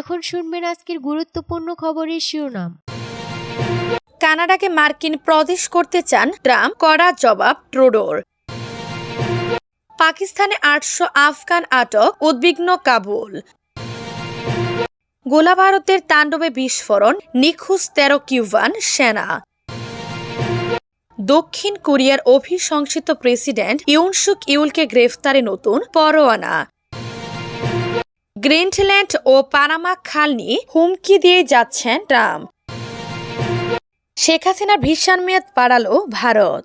এখন শুনবেন আজকের গুরুত্বপূর্ণ খবরের শিরোনাম। কানাডাকে মার্কিন প্রদেশ করতে চান ট্রাম্প, কড়া জবাব ট্রুডোর। পাকিস্তানে আটশো আফগান আটক, উদ্বিগ্ন কাবুল। গোলা ভারতের তাণ্ডবে বিস্ফোরণ, নিখোঁজ তেরো কিউবান সেনা। দক্ষিণ কোরিয়ার অভিশংসিত প্রেসিডেন্ট ইউনসুক ইউলকে গ্রেফতারে নতুন পরোয়ানা। গ্রিনল্যান্ড ও পানামা খাল নিয়ে হুমকি দিয়ে যাচ্ছেন ট্রাম্প। শেখ হাসিনার ভিসার মেয়াদ বাড়ালো ভারত।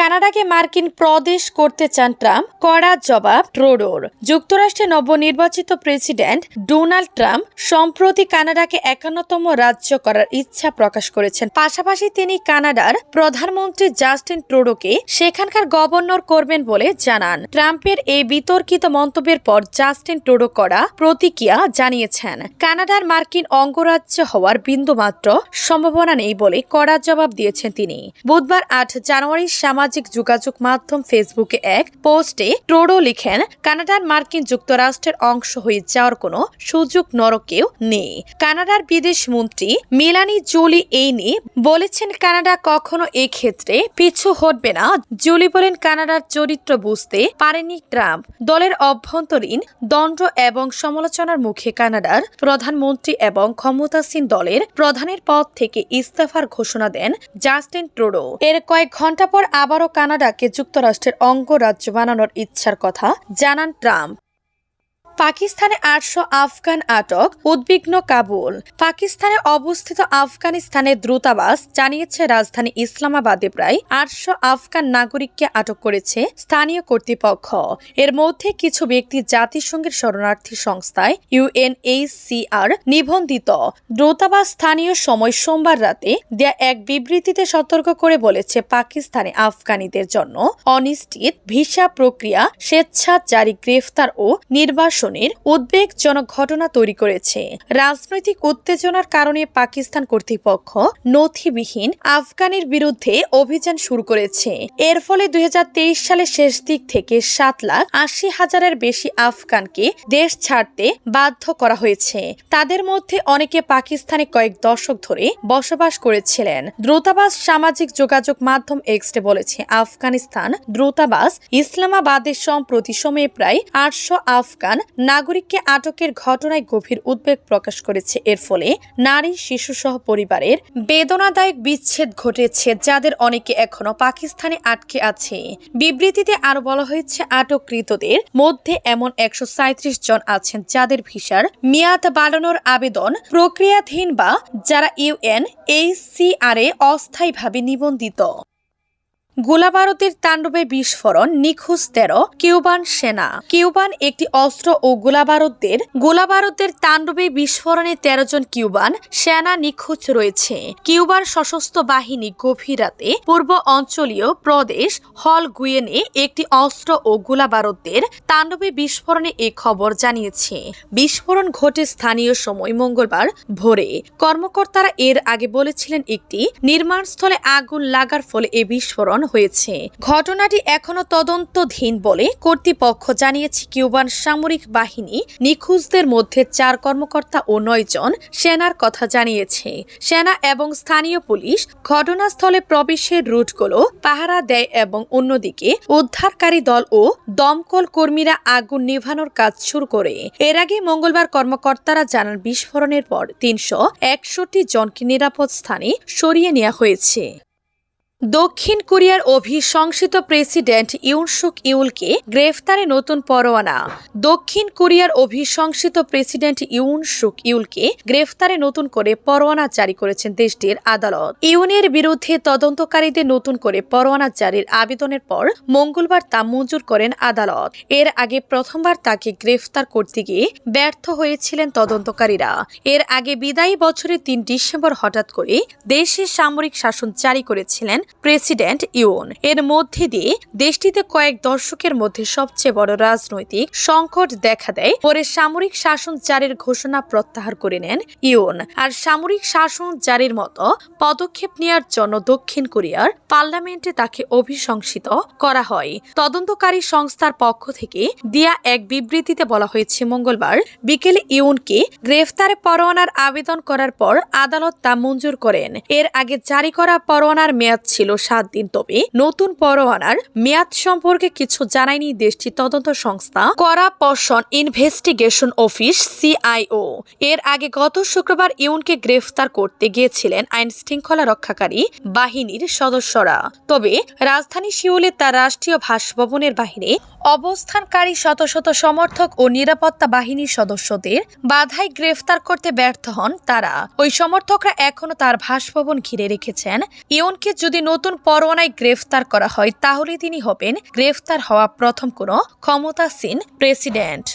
কানাডাকে মার্কিন প্রদেশ করতে চান ট্রাম্প, কড়া জবাব ট্রোডোর। যুক্তরাষ্ট্রে নবনির্বাচিত প্রেসিডেন্ট ডোনাল্ড ট্রাম্প সম্প্রতি কানাডাকে একান্নতম রাজ্য করার ইচ্ছা প্রকাশ করেছেন। পাশাপাশি তিনি কানাডার প্রধানমন্ত্রী জাস্টিন ট্রোডোকে সেখানকার গভর্নর করবেন বলে জানান। ট্রাম্পের এই বিতর্কিত মন্তব্যের পর জাস্টিন ট্রুডো করা প্রতিক্রিয়া জানিয়েছেন। কানাডার মার্কিন অঙ্গরাজ্য হওয়ার বিন্দুমাত্র সম্ভাবনা নেই বলে কড়া জবাব দিয়েছেন তিনি। বুধবার আট জানুয়ারি সামাজিক যোগাযোগ মাধ্যম ফেসবুকে এক পোস্টে ট্রোডো লিখেন, কানাডার মার্কিন যুক্তরাষ্ট্রের অংশ হয়ে যাওয়ার কোনো সুযোগ নরকেও নেই। কানাডার বিদেশ মন্ত্রী মিলানি জুলি এই নিয়ে বলেছেন, কানাডা কখনো ক্ষেত্রে পিছু হটবে না। জুলি বলেন, কানাডার চরিত্র বুঝতে পারেনি ট্রাম্প। দলের অভ্যন্তরীণ দণ্ড এবং সমালোচনার মুখে কানাডার প্রধানমন্ত্রী এবং ক্ষমতাসীন দলের প্রধানের পদ থেকে ইস্তফার ঘোষণা দেন জাস্টিন ট্রুডো। এর কয়েক ঘণ্টা পর আবারও কানাডাকে যুক্তরাষ্ট্রের অঙ্গরাজ্য বানানোর ইচ্ছার কথা জানান ট্রাম্প। পাকিস্তানে আটশো আফগান আটক, উদ্বিগ্ন কাবুল। পাকিস্তানে অবস্থিত আফগানিস্তানের দ্রুতাবাস জানিয়েছে, রাজধানী ইসলামাবাদে প্রায় আটশো আফগান নাগরিককে আটক করেছে স্থানীয় কর্তৃপক্ষ। এর মধ্যে কিছু ব্যক্তি জাতিসংঘের শরণার্থী সংস্থায় ইউএনএইচসিআর নিবন্ধিত। দ্রুতাবাস স্থানীয় সময় সোমবার রাতে দেয়া এক বিবৃতিতে সতর্ক করে বলেছে, পাকিস্তানে আফগানিদের জন্য অনিশ্চিত ভিসা প্রক্রিয়া, স্বেচ্ছাচারী গ্রেফতার ও নির্বাসনের উদ্বেগজনক ঘটনা তৈরি করেছে। রাজনৈতিক উত্তেজনার কারণে পাকিস্তান কর্তৃপক্ষ নথিবিহীন আফগানের বিরুদ্ধে অভিযান শুরু করেছে। এর ফলে দুই সালের শেষ দিক থেকে সাত লাখ আশি হাজারের বেশি আফগানকে দেশ ছাড়তে বাধ্য করা হয়েছে। তাদের মধ্যে অনেকে পাকিস্তানে কয়েক দশক ধরে বসবাস করেছিলেন। দ্রুতাবাস সামাজিক যোগাযোগ মাধ্যম এক্সটে বলেছে, আফগানিস্তান দ্রুতাবাস ইসলামাবাদের সম্প্রতি সময়ে প্রায় আটশো আফগান নাগরিককে আটকের ঘটনায় গভীর উদ্বেগ প্রকাশ করেছে। এর ফলে নারী, শিশুসহ পরিবারের বেদনাদায়ক বিচ্ছেদ ঘটেছে, যাদের অনেকে এখনও পাকিস্তানে আটকে আছে। বিবৃতিতে আরও বলা হয়েছে, আটককৃতদের মধ্যে এমন একশো জন আছেন যাদের ভিসার মেয়াদ বাড়ানোর আবেদন প্রক্রিয়াধীন বা যারা ইউএন এইচসিআর অস্থায়ীভাবে নিবন্ধিত। গোলাবারুদের তাণ্ডবে বিস্ফোরণ, নিখোঁজ তেরো কিউবান সেনা। কিউবান একটি অস্ত্র ও গোলাবারুদের গোলাবারুদের তাণ্ডবে বিস্ফোরণে তেরো জন কিউবান সেনা নিখোঁজ রয়েছে। কিউবার সশস্ত্র বাহিনী গভীর রাতে পূর্ব অঞ্চলীয় প্রদেশ হল গুয়েনে একটি অস্ত্র ও গোলাবারুদের তাণ্ডবে বিস্ফোরণে এ খবর জানিয়েছে। বিস্ফোরণ ঘটে স্থানীয় সময় মঙ্গলবার ভোরে। কর্মকর্তারা এর আগে বলেছিলেন, একটি নির্মাণস্থলে আগুন লাগার ফলে এ বিস্ফোরণ হয়েছে। ঘটনাটি এখনও তদন্তধীন বলে কর্তৃপক্ষ জানিয়েছে কিউবান সামরিক বাহিনী নিখোঁজদের মধ্যে চার কর্মকর্তা ও নয় জন সেনার কথা জানিয়েছে। সেনা এবং স্থানীয় পুলিশ ঘটনাস্থলে প্রবেশের রুটগুলো পাহারা দেয় এবং অন্যদিকে উদ্ধারকারী দল ও দমকল কর্মীরা আগুন নেভানোর কাজ শুরু করে। এর আগে মঙ্গলবার কর্মকর্তারা জানান, বিস্ফোরণের পর তিনশো একষট্টি জনকে নিরাপদ স্থানে সরিয়ে নেওয়া হয়েছে। দক্ষিণ কোরিয়ার অভিশংসিত প্রেসিডেন্ট ইউনসুক ইউলকে গ্রেফতারে নতুন পরোয়ানা। দক্ষিণ কোরিয়ার অভিশংসিত প্রেসিডেন্ট ইউনসুক ইউলকে গ্রেফতারে নতুন করে পরোয়ানা জারি করেছেন দেশটির আদালত। ইউনের বিরুদ্ধে তদন্তকারীদের নতুন করে পরোয়ানা জারির আবেদনের পর মঙ্গলবার তা মঞ্জুর করেন আদালত। এর আগে প্রথমবার তাকে গ্রেফতার করতে গিয়ে ব্যর্থ হয়েছিলেন তদন্তকারীরা। এর আগে বিদায়ী বছরের তিন ডিসেম্বর হঠাৎ করে দেশে সামরিক শাসন জারি করেছিলেন প্রেসিডেন্ট ইউন। এর মধ্যে দিয়ে দেশটিতে কয়েক দশকের মধ্যে সবচেয়ে বড় রাজনৈতিক সংকট দেখা দেয়। পরে সামরিক শাসন জারির ঘোষণা প্রত্যাহার করে নেন ইউন। আর সামরিক শাসন জারির মতো পদক্ষেপ নেওয়ার জন্য দক্ষিণ কোরিয়ার পার্লামেন্টে তাকে অভিশংসিত করা হয়। তদন্তকারী সংস্থার পক্ষ থেকে দিয়া এক বিবৃতিতে বলা হয়েছে, মঙ্গলবার বিকেলে ইউনকে গ্রেফতারে পরোয়ানার আবেদন করার পর আদালত তা মঞ্জুর করেন। এর আগে জারি করা পরোয়ানার মেয়াদ ছিল সাত দিন। তবে নতুন পরোয়ানার মেয়াদ সম্পর্কে কিছু জানায়নি দেশটির তদন্ত সংস্থা। করাপশন ইনভেস্টিগেশন অফিস সিআইও এর আগে গত শুক্রবার ইউনকে গ্রেফতার করতে গিয়েছিলেন আইন শৃঙ্খলা রক্ষাকারী বাহিনীর সদস্যরা। তবে রাজধানী সিউলে তার রাষ্ট্রীয় ভাসভবনের বাহিরে অবস্থানকারী শত শত সমর্থক ও নিরাপত্তা বাহিনীর সদস্যদের বাধায় গ্রেফতার করতে ব্যর্থ হন তারা। ওই সমর্থকরা এখনও তার ভাসভবন ঘিরে রেখেছেন। ইয়নকে যদি নতুন পরোয়ানায় গ্রেফতার করা হয় তাহলে তিনি হবেন গ্রেফতার হওয়া প্রথম কোনো ক্ষমতাসীন প্রেসিডেন্ট।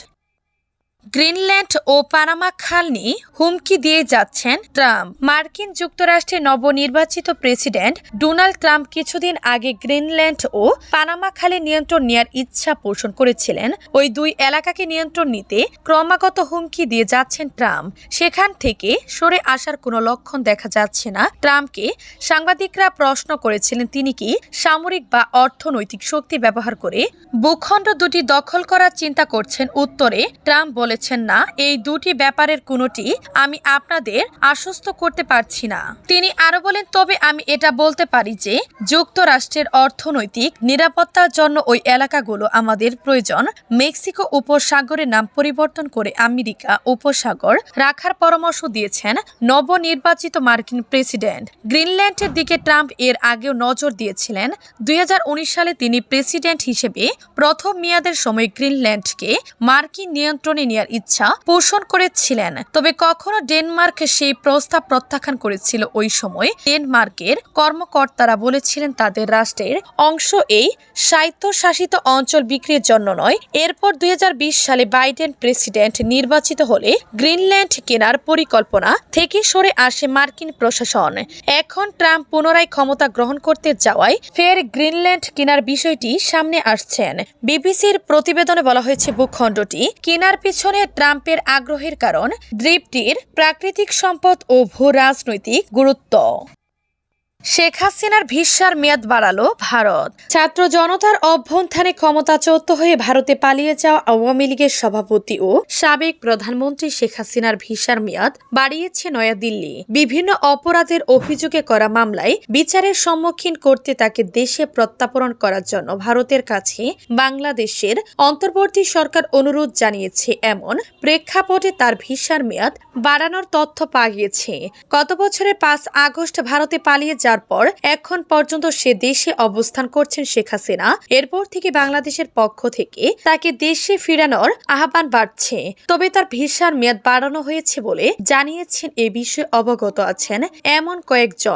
গ্রিনল্যান্ড ও পানামা খাল নিয়ে হুমকি দিয়ে যাচ্ছেন ট্রাম্প। মার্কিন যুক্তরাষ্ট্রের নবনির্বাচিত প্রেসিডেন্ট ডোনাল্ড ট্রাম্প কিছুদিন আগে গ্রিনল্যান্ড ও পানামা খালে নিয়ন্ত্রণ নেওয়ার ইচ্ছা পোষণ করেছিলেন। ওই দুই এলাকাকে নিয়ন্ত্রণ নিতে ক্রমাগত হুমকি দিয়ে যাচ্ছেন ট্রাম্প। সেখান থেকে সরে আসার কোনো লক্ষণ দেখা যাচ্ছে না। ট্রাম্পকে সাংবাদিকরা প্রশ্ন করেছিলেন, তিনি কি সামরিক বা অর্থনৈতিক শক্তি ব্যবহার করে ভূখণ্ড দুটি দখল করার চিন্তা করছেন? উত্তরে, ট্রাম্প বলেছেন না, এই দুটি ব্যাপারের কোনোটি আমি আপনাদের আশ্বস্ত করতে পারছি না। তিনি আরও বলেন, তবে আমি এটা বলতে পারি যে, যুক্তরাষ্ট্রের অর্থনৈতিক নিরাপত্তার জন্য ওই এলাকাগুলো আমাদের প্রয়োজন। মেক্সিকো উপসাগরের নাম পরিবর্তন করে আমেরিকা উপসাগর রাখার পরামর্শ দিয়েছেন নবনির্বাচিত মার্কিন প্রেসিডেন্ট। গ্রিনল্যান্ডের দিকে ট্রাম্প এর আগেও নজর দিয়েছিলেন। দুই হাজার উনিশ সালে তিনি প্রেসিডেন্ট হিসেবে প্রথম মেয়াদের সময় গ্রিনল্যান্ডকে মার্কিন নিয়ন্ত্রণে নেওয়ার ইচ্ছা পোষণ করেছিলেন। তবে কখনো ডেনমার্ক সেই প্রস্তাব প্রত্যাখ্যান করেছিল ওই সময়। ডেনমার্কের কর্মকর্তারা বলেছিলেন তাদের রাষ্ট্রের অংশ এই স্বায়ত্তশাসিত অঞ্চল বিক্রির জন্য নয়। এরপর দুই সালে বাইডেন প্রেসিডেন্ট নির্বাচিত হলে গ্রিনল্যান্ড কেনার পরিকল্পনা থেকে সরে আসে মার্কিন প্রশাসন। এখন ট্রাম্প পুনরায় ক্ষমতা গ্রহণ করতে যাওয়ায় ফের গ্রিনল্যান্ড কেনার বিষয়টি সামনে আসছেন। বিবিসির প্রতিবেদনে বলা হয়েছে, ভূখণ্ডটি কেনার পিছনে ট্রাম্পের আগ্রহের কারণ দ্বীপটির প্রাকৃতিক সম্পদ ও ভূ রাজনৈতিক গুরুত্ব। শেখ হাসিনার ভিসার মেয়াদ বাড়ালো ভারত। ছাত্র জনতার অভ্যন্থানে ক্ষমতাচ্যুত হয়ে ভারতে পালিয়ে যাওয়া আওয়ামী লীগের সভাপতি ও সাবেক প্রধানমন্ত্রী শেখ হাসিনার ভিসার মেয়াদ বাড়িয়েছে নয়াদিল্লি। বিভিন্ন অপরাধের অভিযোগে করা মামলায় বিচারের সম্মুখীন করতে তাকে দেশে প্রত্যাপরণ করার জন্য ভারতের কাছে বাংলাদেশের অন্তর্বর্তী সরকার অনুরোধ জানিয়েছে এমন প্রেক্ষাপটে তার ভিসার মেয়াদ বাড়ানোর তথ্য পাওয়া গিয়েছে। গত বছরের পাঁচ আগস্ট ভারতে পালিয়ে যাওয়ার পর এখন পর্যন্ত সে দেশে অবস্থান করছেন শেখ হাসিনা। এরপর থেকে বাংলাদেশের পক্ষ থেকে তাকে দেশে ফিরানোর আহ্বান বাড়ছে। তবে তার ভিসার মেয়াদ বাড়ানো হয়েছে বলে জানিয়েছেন এ বিষয়ে অবগত আছেন এমন কয়েকজন।